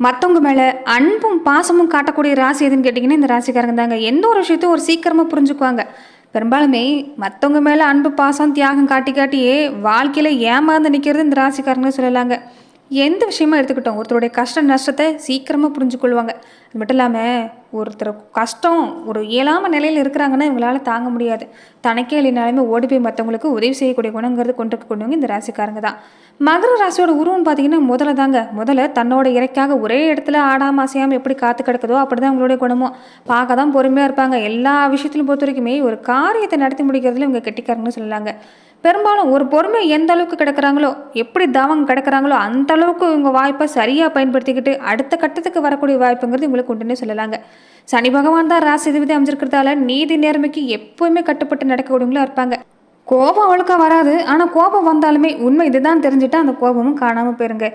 மற்றவங்க மேலே அன்பும் பாசமும் காட்டக்கூடிய ராசி எதுன்னு கேட்டிங்கன்னா இந்த ராசிக்காரங்க தாங்க. எந்த ஒரு விஷயத்தையும் ஒரு சீக்கிரமாக புரிஞ்சுக்குவாங்க. பெரும்பாலுமே மற்றவங்க மேலே அன்பு பாசம் தியாகம் காட்டி காட்டியே வாழ்க்கையில் ஏமாந்து நிற்கிறது இந்த ராசிக்காரங்க சொல்லலாங்க. எந்த விஷயமா எடுத்துக்கிட்டோம்? ஒருத்தருடைய கஷ்ட நஷ்டத்தை சீக்கிரமாக புரிஞ்சுக்கொள்வாங்க. அது மட்டும் இல்லாமல் ஒருத்தர் கஷ்டம் ஒரு இயலாம நிலையில் இருக்கிறாங்கன்னா இவங்களால தாங்க முடியாது. தனக்கே இல்லைனாலுமே ஓடி போய் மற்றவங்களுக்கு உதவி செய்யக்கூடிய குணங்கிறது கொண்டு கொண்டவங்க இந்த ராசிக்காரங்க தான். மகர ராசியோட உருவம்னு பார்த்தீங்கன்னா முதல்ல தாங்க. முதல்ல தன்னோட இறைக்காக ஒரே இடத்துல ஆடாம அசையாமல் எப்படி காத்து கிடக்குதோ அப்படி தான் அவங்களுடைய குணமும் பார்க்க தான் பொறுமையாக இருப்பாங்க. எல்லா விஷயத்திலும் பொறுத்த வரைக்குமே ஒரு காரியத்தை நடத்தி முடிக்கிறதுல இவங்க கெட்டிக்காரங்கன்னு சொல்லலாங்க. பெரும்பாலும் ஒரு பொறுமை எந்த அளவுக்கு கிடக்கிறாங்களோ எப்படி தவங்க கிடக்கிறாங்களோ அந்த அளவுக்கு இவங்க வாய்ப்பை சரியாக பயன்படுத்திக்கிட்டு அடுத்த கட்டத்துக்கு வரக்கூடிய வாய்ப்புங்கிறது இவங்களுக்கு உண்டுன்னு சொல்லலாங்க. சனி பகவான் தான் ராசி இதுவிதை அமைஞ்சிருக்கிறதால நீதி நேர்மைக்கு எப்பவுமே கட்டுப்பட்டு நடக்கக்கூடியவங்களா இருப்பாங்க. கோபம் அவ்வளோக்கா வராது. ஆனால் கோபம் வந்தாலுமே உண்மை இதுதான் தெரிஞ்சுட்டு அந்த கோபமும் காணாமல் போயிருங்க.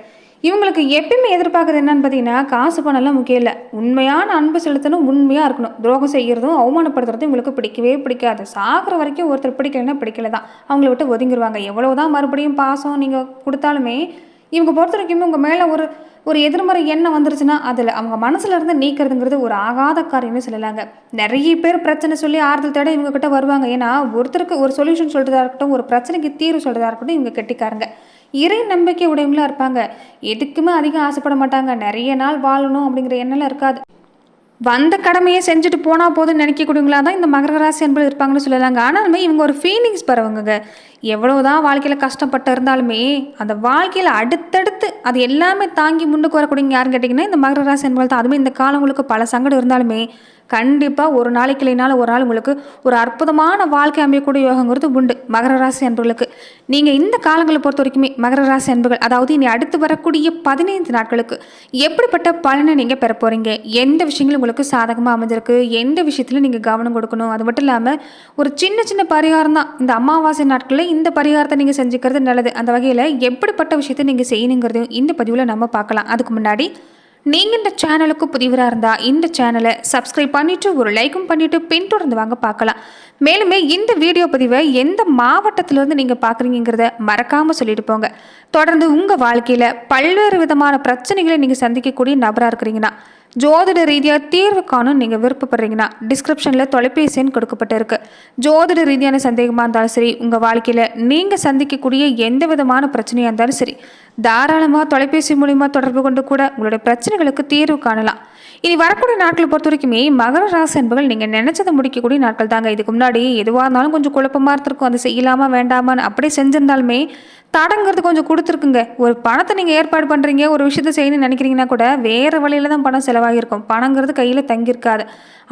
இவங்களுக்கு எப்பயுமே எதிர்பார்க்குறது என்னன்னு பார்த்தீங்கன்னா காசு பணம்லாம் முக்கியம் இல்லை. உண்மையான அன்பு செலுத்தணும் உண்மையாக இருக்கணும். துரோகம் செய்கிறதும் அவமானப்படுத்துறதும் இவங்களுக்கு பிடிக்கவே பிடிக்காது. சாகிற வரைக்கும் ஒருத்தர் பிடிக்கலன்னா பிடிக்கல தான். அவங்கள விட்டு ஒதுங்கிடுவாங்க எவ்வளவுதான் மறுபடியும் பாசம் நீங்கள் கொடுத்தாலுமே இவங்க பொறுத்த வரைக்கும் உங்கள் மேலே ஒரு ஒரு எதிர்மறை எண்ணம் வந்துருச்சுன்னா அதில் அவங்க மனசுல இருந்து நீக்கிறதுங்கிறது ஒரு ஆகாத காரியம்னு சொல்லலாங்க. நிறைய பேர் பிரச்சனை சொல்லி ஆறுதல் தேட இவங்க கிட்ட வருவாங்க. ஏன்னா ஒருத்தருக்கு ஒரு சொல்யூஷன் சொல்கிறதா இருக்கட்டும் ஒரு பிரச்சனைக்கு தீர்வு சொல்கிறதா இருக்கட்டும் இவங்க கெட்டிக்காருங்க. இறை நம்பிக்கை உடையவங்களா இருப்பாங்க. எதுக்குமே அதிகம் ஆசைப்பட மாட்டாங்க. நிறைய நாள் வாழணும் அப்படிங்கிற எண்ணம்லாம் இருக்காது. வந்த கடமையை செஞ்சுட்டு போனால் போதும்னு நினைக்கக்கூடியவங்களா தான் இந்த மகர ராசி என்பது இருப்பாங்கன்னு சொல்லலாங்க. ஆனாலுமே இவங்க ஒரு ஃபீலிங்ஸ் பரவங்க எவ்வளவுதான் வாழ்க்கையில் கஷ்டப்பட்டு இருந்தாலுமே அந்த வாழ்க்கையில் அடுத்தடுத்து அது எல்லாமே தாங்கி முன்னுக்கு வரக்கூடிய யாருன்னு கேட்டிங்கன்னா இந்த மகர ராசி என்பது தான். அதுவுமே இந்த காலம் உங்களுக்கு பல சங்கடம் இருந்தாலுமே கண்டிப்பாக ஒரு நாளைக்கு இல்லைனாலும் ஒரு நாள் உங்களுக்கு ஒரு அற்புதமான வாழ்க்கை அமையக்கூடிய யோகங்கிறது உண்டு. மகர ராசி அன்புகளுக்கு நீங்கள் இந்த காலங்களை பொறுத்த வரைக்குமே மகர ராசி அன்புகள் அதாவது இனி அடுத்து வரக்கூடிய பதினைந்து நாட்களுக்கு எப்படிப்பட்ட பலனை நீங்கள் பெற போகிறீங்க எந்த விஷயங்களும் உங்களுக்கு சாதகமாக அமைஞ்சிருக்கு? எந்த விஷயத்தில் நீங்கள் கவனம் கொடுக்கணும்? அது மட்டும் இல்லாமல் ஒரு சின்ன சின்ன பரிகாரம் தான். இந்த அமாவாசை நாட்களில் இந்த பரிகாரத்தை நீங்கள் செஞ்சுக்கிறது நல்லது. அந்த வகையில் எப்படிப்பட்ட விஷயத்தை நீங்கள் செய்யணுங்கிறதையும் இந்த பதிவில் நம்ம பார்க்கலாம். அதுக்கு முன்னாடி நீங்கள் இந்த சேனலுக்கு புதிவராக இருந்தால் இந்த சேனலை சப்ஸ்கிரைப் பண்ணிவிட்டு ஒரு லைக்கும் பண்ணிவிட்டு பின்தொடர்ந்து வாங்க பார்க்கலாம். மேலுமே இந்த வீடியோ பதிவை எந்த மாவட்டத்திலேருந்து நீங்கள் பார்க்குறீங்கிறத மறக்காமல் சொல்லிட்டு போங்க. தொடர்ந்து உங்கள் வாழ்க்கையில் பல்வேறு விதமான பிரச்சனைகளை நீங்கள் சந்திக்கக்கூடிய நபராக இருக்கிறீங்கன்னா ஜோதிட ரீதியாக தீர்வு காணும் நீங்கள் விருப்பப்படுறீங்கன்னா டிஸ்கிரிப்ஷனில் தொலைபேசி எண் கொடுக்கப்பட்டிருக்கு. ஜோதிட ரீதியான சந்தேகமாக இருந்தாலும் சரி உங்கள் வாழ்க்கையில் நீங்கள் சந்திக்கக்கூடிய எந்த விதமான பிரச்சனையாக இருந்தாலும் சரி தாராளமாக தொலைபேசி மூலிமா தொடர்பு கொண்டு கூட உங்களுடைய பிரச்சனைகளுக்கு தீர்வு காணலாம். இனி வரக்கூடிய நாட்களை பொறுத்த வரைக்குமே மகர ராசி என்பவர்கள் நீங்கள் நினைச்சதை முடிக்கக்கூடிய நாட்கள் தாங்க. இதுக்கு முன்னாடி எதுவாக இருந்தாலும் கொஞ்சம் குழப்பமாக இருந்திருக்கும். அது செய்யலாமா வேண்டாமான்னு அப்படியே செஞ்சிருந்தாலுமே தடங்கிறது கொஞ்சம் கொடுத்துருக்குங்க. ஒரு பணத்தை நீங்கள் ஏற்பாடு பண்ணுறீங்க ஒரு விஷயத்த செய்யணும்னு நினைக்கிறீங்கன்னா கூட வேறு வழியில் தான் பணம் செலவாகியிருக்கும். பணங்கிறது கையில் தங்கியிருக்காது.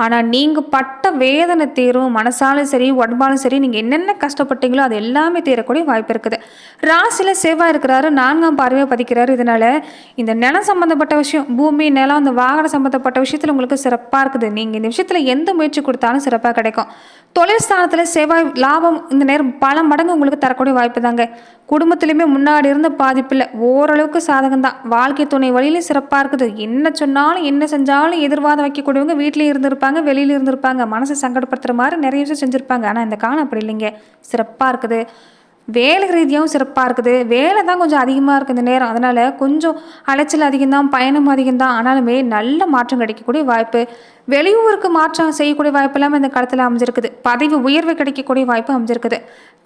ஆனால் நீங்கள் பட்ட வேதனை தீரும் மனசாலும் சரி உடம்பாலும் சரி நீங்கள் என்னென்ன கஷ்டப்பட்டீங்களோ அது எல்லாமே தீரக்கூடிய வாய்ப்பு இருக்குது. ராசியில் செவ்வாய் இருக்கிறாரு நான்காம் பார்வையாக பதிக்கிறார். இதனால் இந்த நிலம் சம்மந்தப்பட்ட விஷயம் பூமி நிலம் அந்த வாகனம் சம்மந்தப்பட்ட விஷயத்தில் உங்களுக்கு சிறப்பாக இருக்குது. நீங்கள் இந்த விஷயத்தில் எந்த முயற்சி கொடுத்தாலும் சிறப்பாக கிடைக்கும். தொழில் ஸ்தானத்தில் செவ்வாய் லாபம் இந்த நேரம் பல மடங்கு உங்களுக்கு தரக்கூடிய வாய்ப்பு தாங்க. குடும்பத்திலையுமே முன்னாடி இருந்த பாதிப்பில் ஓரளவுக்கு சாதகம் தான். வாழ்க்கை துணை வழியிலும் சிறப்பாக இருக்குது. என்ன சொன்னாலும் என்ன செஞ்சாலும் எதிர்வாதம் வைக்கக்கூடியவங்க வீட்லேயும் இருந்திருப்பாங்க வெளியில இருந்திருப்பாங்க. மனசை சங்கடப்படுத்துகிற மாதிரி நிறைய விஷயம் செஞ்சுருப்பாங்க. ஆனால் இந்த காலம் அப்படி இல்லைங்க. சிறப்பாக இருக்குது. வேலை ரீதியாகவும் சிறப்பாக இருக்குது. வேலை தான் கொஞ்சம் அதிகமாக இருக்குது இந்த நேரம். அதனால் கொஞ்சம் அலைச்சல் அதிகம்தான் பயணம் அதிகம்தான். ஆனாலுமே நல்ல மாற்றம் கிடைக்கக்கூடிய வாய்ப்பு வெளியூருக்கு மாற்றம் செய்யக்கூடிய வாய்ப்பு எல்லாமே இந்த காலத்தில் அமைஞ்சிருக்குது. பதவி உயர்வு கிடைக்கக்கூடிய வாய்ப்பு அமைஞ்சிருக்குது.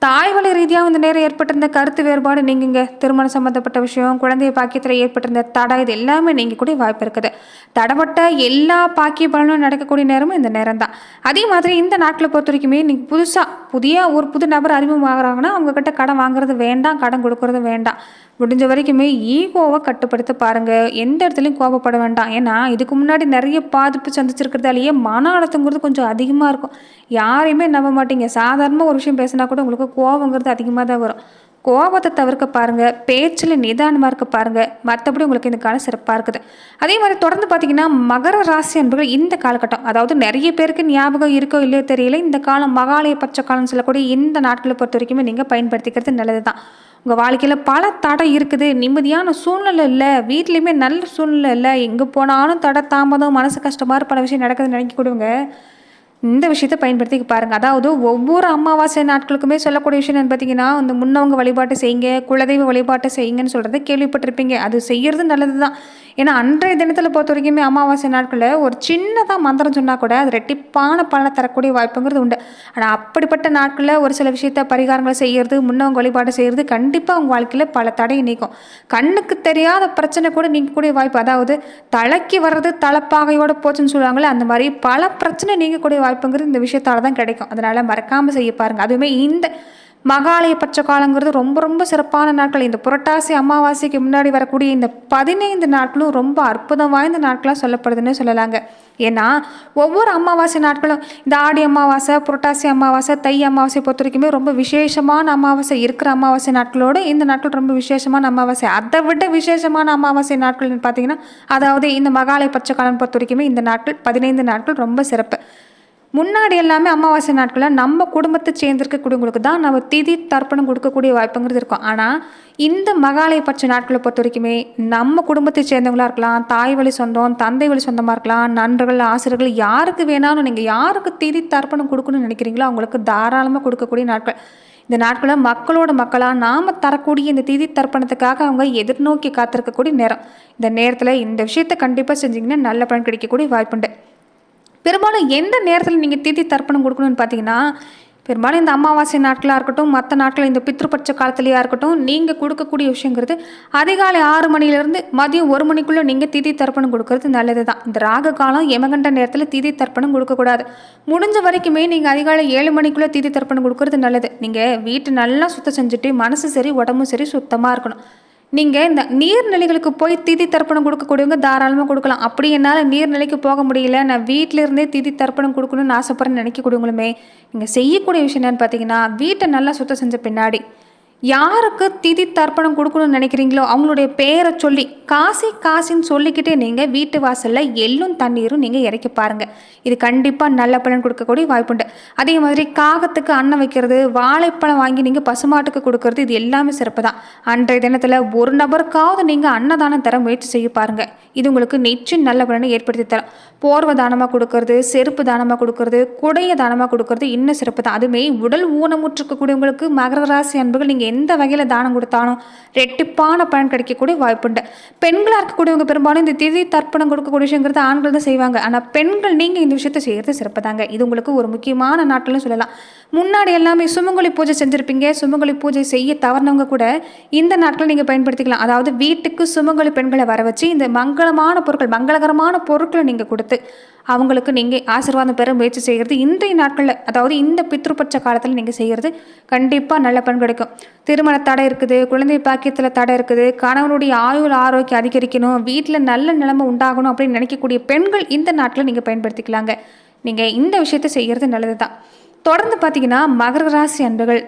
தாய் வழி ரீதியாக இந்த நேரம் ஏற்பட்டிருந்த கருத்து வேறுபாடு நீங்குங்க திருமணம் சம்மந்தப்பட்ட விஷயம் குழந்தை பாக்கியத்தில் ஏற்பட்டிருந்த தடை இது எல்லாமே நீங்கக்கூடிய வாய்ப்பு இருக்குது. தடப்பட்ட எல்லா பாக்கிய பலனும் நடக்கக்கூடிய நேரமும் இந்த நேரம் தான் அதே மாதிரி இந்த நாட்களை பொறுத்த வரைக்குமே நீங்கள் புதுசாக புதிய ஒரு புது நபர் அறிமுகமாகறாங்கன்னா அவங்கக்கிட்ட கடன் வாங்குறது வேண்டாம் கடன் கொடுக்கறது வேண்டாம். முடிஞ்ச வரைக்குமே ஈகோவை கட்டுப்படுத்த பாருங்கள் எந்த இடத்துலையும் கோபப்பட வேண்டாம். ஏன்னா இதுக்கு முன்னாடி நிறைய பாதிப்பு சந்திச்சிருக்கிறதாலேயே மன அழுத்தங்கிறது கொஞ்சம் அதிகமாக இருக்கும். யாரையுமே நம்ப மாட்டீங்க. சாதாரணமாக ஒரு விஷயம் பேசினா கூட உங்களுக்கு கோபங்கிறது அதிகமாக தான் வரும். கோபத்தை தவிர்க்க பாருங்கள் பேச்சில் நிதானமாக இருக்க பாருங்கள் மற்றபடி உங்களுக்கு இந்த காலம் சிறப்பாக இருக்குது. அதே மாதிரி தொடர்ந்து பார்த்தீங்கன்னா மகர ராசி என்பது இந்த காலகட்டம் அதாவது நிறைய பேருக்கு ஞாபகம் இருக்கோ இல்லையோ தெரியல இந்த காலம் மகாலய பச்சை காலம் சொல்லக்கூடிய இந்த நாட்களை பொறுத்த வரைக்குமே நீங்கள் பயன்படுத்திக்கிறது நல்லது தான் உங்கள் வாழ்க்கையில் பல தடை இருக்குது. நிம்மதியான சூழ்நிலை இல்லை. வீட்லேயுமே நல்ல சூழ்நிலை இல்லை. எங்கே போனாலும் தடை தாமதம் மனசு கஷ்டமாக பல விஷயம் நடக்குதுன்னு கொடுங்க இந்த விஷயத்தை பயன்படுத்தி பாருங்க. அதாவது ஒவ்வொரு அமாவாசை நாட்களுக்குமே சொல்லக்கூடிய விஷயம் என்ன பார்த்தீங்கன்னா இந்த முன்னவங்க வழிபாட்டை செய்யுங்க குலதெய்வ வழிபாட்டை செய்யுங்கன்னு சொல்கிறத கேள்விப்பட்டிருப்பீங்க. அது செய்யறது நல்லது தான் ஏன்னா அன்றைய தினத்தில் பொறுத்த வரைக்குமே அமாவாசை நாட்களில் ஒரு சின்னதாக மந்திரம் சொன்னால் கூட அது ரெட்டிப்பான பலனை தரக்கூடிய வாய்ப்புங்கிறது உண்டு. ஆனால் அப்படிப்பட்ட நாட்களில் ஒரு சில விஷயத்த பரிகாரங்களை செய்யறது முன்னவங்க வழிபாடு செய்கிறது கண்டிப்பாக அவங்க வாழ்க்கையில் பல தடையை நீக்கும். கண்ணுக்கு தெரியாத பிரச்சனை கூட நீங்கக்கூடிய வாய்ப்பு. அதாவது தலைக்கு வர்றது தலைப்பாகையோட போச்சுன்னு சொல்லுவாங்களே அந்த மாதிரி பல பிரச்சனை நீங்கக்கூடிய வாய்ப்புங்கிறது இந்த விஷயத்தால் தான் கிடைக்கும். அதனால் மறக்காமல் செய்ய பாருங்கள் அதுவுமே இந்த மகாலய பட்ச காலங்கிறது ரொம்ப ரொம்ப சிறப்பான நாட்கள். இந்த புரட்டாசி அமாவாசைக்கு முன்னாடி வரக்கூடிய இந்த பதினைந்து நாட்களும் ரொம்ப அற்புதம் வாய்ந்த நாட்களாக சொல்லப்படுதுன்னு சொல்லலாங்க. ஏன்னா ஒவ்வொரு அமாவாசை நாட்களும் இந்த ஆடி அமாவாசை புரட்டாசி அமாவாசை தை அமாவாசை பொறுத்த வரைக்குமே ரொம்ப விசேஷமான அமாவாசை இருக்கிற அமாவாசை நாட்களோடு இந்த நாட்கள் ரொம்ப விசேஷமான அமாவாசை. அதை விட விசேஷமான அமாவாசை நாட்கள்னு பார்த்தீங்கன்னா அதாவது இந்த மகாலய பட்ச காலம் பொறுத்த வரைக்குமே இந்த நாட்கள் பதினைந்து நாட்கள் ரொம்ப சிறப்பு. முன்னாடி எல்லாமே அமாவாசை நாட்களில் நம்ம குடும்பத்தை சேர்ந்திருக்கக்கூடியவங்களுக்கு தான் நம்ம திதி தர்ப்பணம் கொடுக்கக்கூடிய வாய்ப்புங்கிறது இருக்கும். ஆனால் இந்த மகாலய பட்ச நாட்களை பொறுத்த வரைக்குமே நம்ம குடும்பத்தை சேர்ந்தவங்களா இருக்கலாம் தாய் வழி சொந்தம் தந்தை வழி சொந்தமாக இருக்கலாம் நண்பர்கள் ஆசிரியர்கள் யாருக்கு வேணாலும் நீங்கள் யாருக்கு திதி தர்ப்பணம் கொடுக்கணும்னு நினைக்கிறீங்களோ அவங்களுக்கு தாராளமாக கொடுக்கக்கூடிய நாட்கள். இந்த நாட்களில் மக்களோட மக்களாக நாம் தரக்கூடிய இந்த திதி தர்ப்பணத்துக்காக அவங்க எதிர்நோக்கி காத்திருக்கக்கூடிய நேரம். இந்த நேரத்தில் இந்த விஷயத்தை கண்டிப்பாக செஞ்சிங்கன்னா நல்ல பலன் கிடைக்கக்கூடிய வாய்ப்புண்டு. பெரும்பாலும் எந்த நேரத்தில் நீங்கள் திதி தர்ப்பணம் கொடுக்கணும்னு பார்த்தீங்கன்னா பெரும்பாலும் இந்த அமாவாசை நாட்களாக இருக்கட்டும் மற்ற நாட்கள் இந்த பித்ருபட்ச காலத்துலையாக இருக்கட்டும் நீங்கள் கொடுக்கக்கூடிய விஷயங்கிறது அதிகாலை ஆறு மணிலேருந்து மதியம் ஒரு மணிக்குள்ளே நீங்கள் திதி தர்ப்பணம் கொடுக்கறது நல்லது தான் இந்த ராக காலம் எமகண்ட நேரத்தில் திதி தர்ப்பணம் கொடுக்கக்கூடாது. முடிஞ்ச வரைக்குமே நீங்கள் அதிகாலை ஏழு மணிக்குள்ளே திதி தர்ப்பணம் கொடுக்கறது நல்லது. நீங்கள் வீட்டு நல்லா சுத்தம் செஞ்சுட்டு மனசு சரி உடம்பும் சரி சுத்தமாக இருக்கணும். நீங்கள் இந்த நீர்நிலைகளுக்கு போய் திதி தர்ப்பணம் கொடுக்கக்கூடியவங்க தாராளமாக கொடுக்கலாம். அப்படி என்னால் நீர்நிலைக்கு போக முடியல. நான் வீட்டில இருந்தே திதி தர்ப்பணம் கொடுக்கணும்னு ஆசைப்படுறேன்னு நினைக்கக்கூடியவங்களுமே நீங்கள் செய்யக்கூடிய விஷயம் என்னன்னு பார்த்தீங்கன்னா வீட்டை நல்லா சுத்தம் செஞ்ச பின்னாடி யாருக்கு திதி தர்ப்பணம் கொடுக்கணும்னு நினைக்கிறீங்களோ அவங்களுடைய பேரை சொல்லி காசி காசின்னு சொல்லிக்கிட்டே நீங்கள் வீட்டு வாசலில் எள்ளும் தண்ணீரும் நீங்கள் இறக்கி பாருங்கள் இது கண்டிப்பாக நல்ல பலன் கொடுக்கக்கூடிய வாய்ப்புண்டு அதே மாதிரி காகத்துக்கு அன்னம் வைக்கிறது வாழைப்பழம் வாங்கி நீங்கள் பசுமாட்டுக்கு கொடுக்கறது இது எல்லாமே சிறப்பு தான். அன்றைய தினத்தில் ஒரு நபருக்காவது நீங்கள் அன்னதானம் தர முயற்சி செய்ய பாருங்கள் இது உங்களுக்கு நிச்சயம் நல்ல பலனை ஏற்படுத்தி தரும். போர்வை தானமாக கொடுக்கறது செருப்பு தானமாக கொடுக்கறது குடைய தானமாக கொடுக்கறது இன்னும் சிறப்பு தான். அதுமே உடல் ஊனமுற்றிருக்கக்கூடியவங்களுக்கு மகர ராசி அன்புகள் நீங்கள் எந்த வகையில் தானம் கொடுத்தாலும் ரெட்டிப்பான பலன் கிடைக்கக்கூடிய வாய்ப்புண்டு பெண்களாக இருக்கக்கூடியவங்க பெரும்பாலும் இந்த திதி தர்ப்பணம் கொடுக்கக்கூடிய விஷயங்கிறது ஆண்கள் தான் செய்வாங்க. ஆனால் பெண்கள் நீங்கள் இந்த விஷயத்தை செய்கிறது சிறப்பு தாங்க. இது உங்களுக்கு ஒரு முக்கியமான நாட்டிலும் சொல்லலாம். முன்னாடி எல்லாமே சுமங்கொலி பூஜை செஞ்சுருப்பீங்க. சுமங்கொலி பூஜை செய்ய தவறினவங்க கூட இந்த நாட்கள் நீங்கள் பயன்படுத்திக்கலாம். அதாவது வீட்டுக்கு சுமங்கொலி பெண்களை வர வச்சு இந்த மங்களமான பொருட்கள் மங்களகரமான பொருட்களை நீங்கள் கொடுத்து அவங்களுக்கு நீங்கள் ஆசீர்வாதம் பெற முயற்சி செய்கிறது இன்றைய நாட்களில் அதாவது இந்த பித்ருபட்ச காலத்தில் நீங்கள் செய்கிறது கண்டிப்பாக நல்ல பலன் கிடைக்கும். திருமண தடை இருக்குது குழந்தை பாக்கியத்தில் தடை இருக்குது கணவனுடைய ஆயுள் ஆரோக்கியம் அதிகரிக்கணும் வீட்டில் நல்ல நிலைமை உண்டாகணும் அப்படின்னு நினைக்கக்கூடிய பெண்கள் இந்த நாட்டில் நீங்கள் பயன்படுத்திக்கலாங்க. நீங்கள் இந்த விஷயத்தை செய்கிறது நல்லது தான் தொடர்ந்து பார்த்தீங்கன்னா மகர ராசி அன்புகள்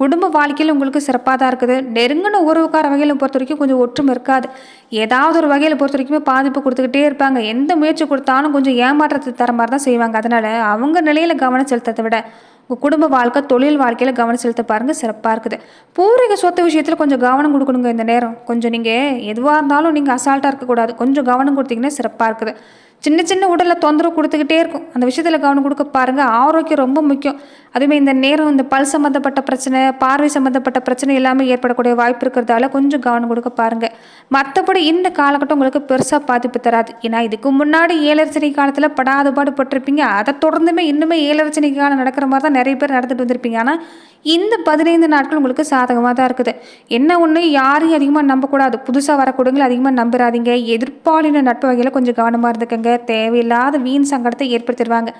குடும்ப வாழ்க்கையில் உங்களுக்கு சிறப்பாக தான் இருக்குது. நெருங்கின உறவுக்கார வகையில் பொறுத்த வரைக்கும் கொஞ்சம் ஒற்றுமை இருக்காது. ஏதாவது ஒரு வகையில் பொறுத்த வரைக்குமே பாதிப்பு கொடுத்துக்கிட்டே இருப்பாங்க. எந்த முயற்சி கொடுத்தாலும் கொஞ்சம் ஏமாற்றத்தை தர மாதிரி தான் செய்வாங்க. அதனால் அவங்க நிலையில் கவனம் செலுத்ததை விட உங்கள் குடும்ப வாழ்க்கை தொழில் வாழ்க்கையில் கவனம் செலுத்த பாருங்கள் சிறப்பாக இருக்குது. பூர்வீக சொத்து விஷயத்தில் கொஞ்சம் கவனம் கொடுக்கணுங்க இந்த நேரம். கொஞ்சம் நீங்கள் எதுவாக இருந்தாலும் நீங்கள் அசால்ட்டாக இருக்கக்கூடாது. கொஞ்சம் கவனம் கொடுத்தீங்கன்னா சிறப்பாக இருக்குது. சின்ன சின்ன உடலில் தொந்தரவு கொடுத்துக்கிட்டே இருக்கும். அந்த விஷயத்தில் கவனம் கொடுக்க பாருங்கள் ஆரோக்கியம் ரொம்ப முக்கியம். அதுவுமே இந்த நேரம் இந்த பல் சம்மந்தப்பட்ட பிரச்சனை பார்வை சம்மந்தப்பட்ட பிரச்சனை எல்லாமே ஏற்படக்கூடிய வாய்ப்பு இருக்கிறதால கொஞ்சம் கவனம் கொடுக்க பாருங்கள் மற்றபடி இந்த காலகட்டம் உங்களுக்கு பெருசாக பாதிப்பு தராது. ஏன்னா இதுக்கு முன்னாடி ஏழரசனை காலத்தில் படாத பாடு பட்டிருப்பீங்க. அதை தொடர்ந்துமே இன்னுமே ஏழரசனை காலம் நடக்கிற மாதிரி தான் நிறைய பேர் நடந்துட்டு வந்திருப்பீங்க. ஆனால் இந்த பதினைந்து நாட்கள் உங்களுக்கு சாதகமாக தான் இருக்குது. என்ன ஒன்று யாரையும் அதிகமாக நம்பக்கூடாது. புதுசாக வரக்கூடியவங்களை அதிகமாக நம்புறாதீங்க. எதிர்பாலின நட்பு வகையில் கொஞ்சம் கவனமாக இருந்துக்கங்க. தேவையில்லாத வீண் சங்கடத்தை ஏற்படுத்திடுவாங்க.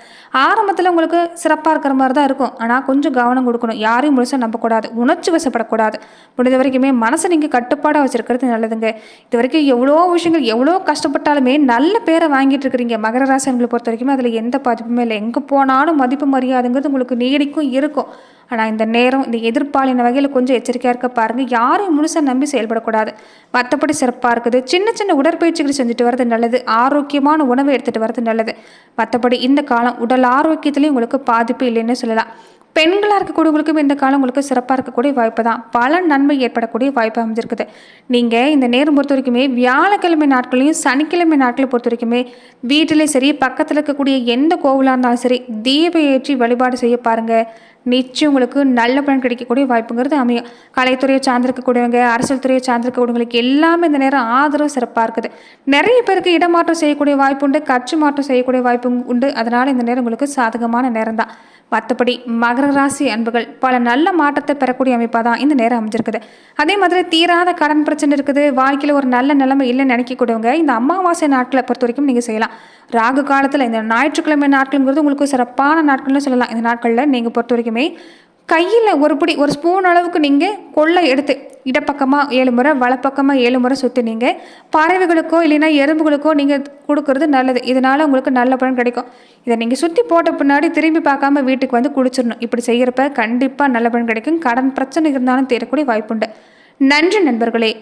ஆரம்பத்தில் உங்களுக்கு சிறப்பாக இருக்கிற மாதிரி தான் இருக்கும். ஆனால் கொஞ்சம் கவனம் கொடுக்கணும். யாரையும் முழுசாக நம்பக்கூடாது. உணர்ச்சி வசப்படக்கூடாது. முடிஞ்ச வரைக்குமே மனசை நீங்கள் கட்டுப்பாடாக வச்சுருக்கிறது நல்லதுங்க. இது வரைக்கும் எவ்வளோ விஷயங்கள் எவ்வளோ கஷ்டப்பட்டாலுமே நல்ல பேரை வாங்கிட்டு இருக்கிறீங்க. மகர ராசி பொறுத்த வரைக்கும் அதில் எந்த பாதிப்புமே இல்லை. எங்கே போனாலும் மதிப்பு மரியாதைங்கிறது உங்களுக்கு நீடிக்கும் இருக்கும். ஆனால் இந்த நேரம் இந்த எதிர்ப்பாளின வகையில் கொஞ்சம் எச்சரிக்கையாக இருக்க பாருங்கள் யாரையும் முழுசாக நம்பி செயல்படக்கூடாது. மற்றபடி சிறப்பாக இருக்குது. சின்ன சின்ன உடற்பயிற்சிகள் செஞ்சுட்டு வரது நல்லது. ஆரோக்கியமான உணவை எடுத்துகிட்டு வரது நல்லது. மற்றபடி இந்த காலம் உடல் ஆரோக்கியத்துலேயும் உங்களுக்கு பாதிப்பு இல்லைன்னு சொல்லலாம். பெண்களாக இருக்கக்கூடியவங்களுக்கும் இந்த காலம் உங்களுக்கு சிறப்பாக இருக்கக்கூடிய வாய்ப்பு தான். பல நன்மை ஏற்படக்கூடிய வாய்ப்பு அமைஞ்சிருக்குது. நீங்கள் இந்த நேரம் பொறுத்த வரைக்குமே வியாழக்கிழமை நாட்களையும் சனிக்கிழமை நாட்களை பொறுத்த வரைக்குமே வீட்டிலையும் சரி பக்கத்தில் இருக்கக்கூடிய எந்த கோவிலாக இருந்தாலும் சரி தீப ஏற்றி வழிபாடு செய்ய பாருங்கள் நிச்சயம் உங்களுக்கு நல்ல பலன் கிடைக்கக்கூடிய வாய்ப்புங்கிறது அமையும். கலைத்துறையை சார்ந்திருக்கக்கூடியவங்க அரசியல் துறையை சார்ந்திருக்கக்கூடியவங்களுக்கு எல்லாமே இந்த நேரம் ஆதரவு சிறப்பாக இருக்குது. நிறைய பேருக்கு இடமாற்றம் செய்யக்கூடிய வாய்ப்பு உண்டு கட்சி மாற்றம் செய்யக்கூடிய வாய்ப்பு உண்டு. அதனால் இந்த நேரம் உங்களுக்கு சாதகமான நேரம் தான் மற்றபடி மகர ராசி அன்புகள் பல நல்ல மாற்றத்தை பெறக்கூடிய அமைப்பாக தான் இந்த நேரம் அமைஞ்சிருக்குது. அதே மாதிரி தீராத கடன் பிரச்சனை இருக்குது. வாழ்க்கையில் ஒரு நல்ல நிலைமை இல்லைன்னு நினைக்கக்கூடியவங்க இந்த அமாவாசை நாட்களை பொறுத்த வரைக்கும் நீங்கள் செய்யலாம். ராகு காலத்தில் இந்த ஞாயிற்றுக்கிழமை நாட்களுங்கிறது உங்களுக்கு சிறப்பான நாட்கள்னு சொல்லலாம். இந்த நாட்களில் நீங்கள் பொறுத்த வரைக்குமே கையில் ஒரு பிடி ஒரு ஸ்பூன் அளவுக்கு நீங்கள் கொள்ளை எடுத்து இடப்பக்கமாக ஏழு முறை வலப்பக்கமாக ஏழு முறை சுற்றி நீங்கள் பறவைகளுக்கோ இல்லைன்னா எறும்புகளுக்கோ நீங்கள் கொடுக்கறது நல்லது. இதனால் உங்களுக்கு நல்ல பலன் கிடைக்கும். இதை நீங்கள் சுற்றி போட்ட பின்னாடி திரும்பி பார்க்காம வீட்டுக்கு வந்து குடிச்சிடணும் இப்படி செய்கிறப்ப கண்டிப்பாக நல்ல பலன் கிடைக்கும். கடன் பிரச்சனை இருந்தாலும் தீரக்கூடிய வாய்ப்புண்டு. நன்றி நண்பர்களே.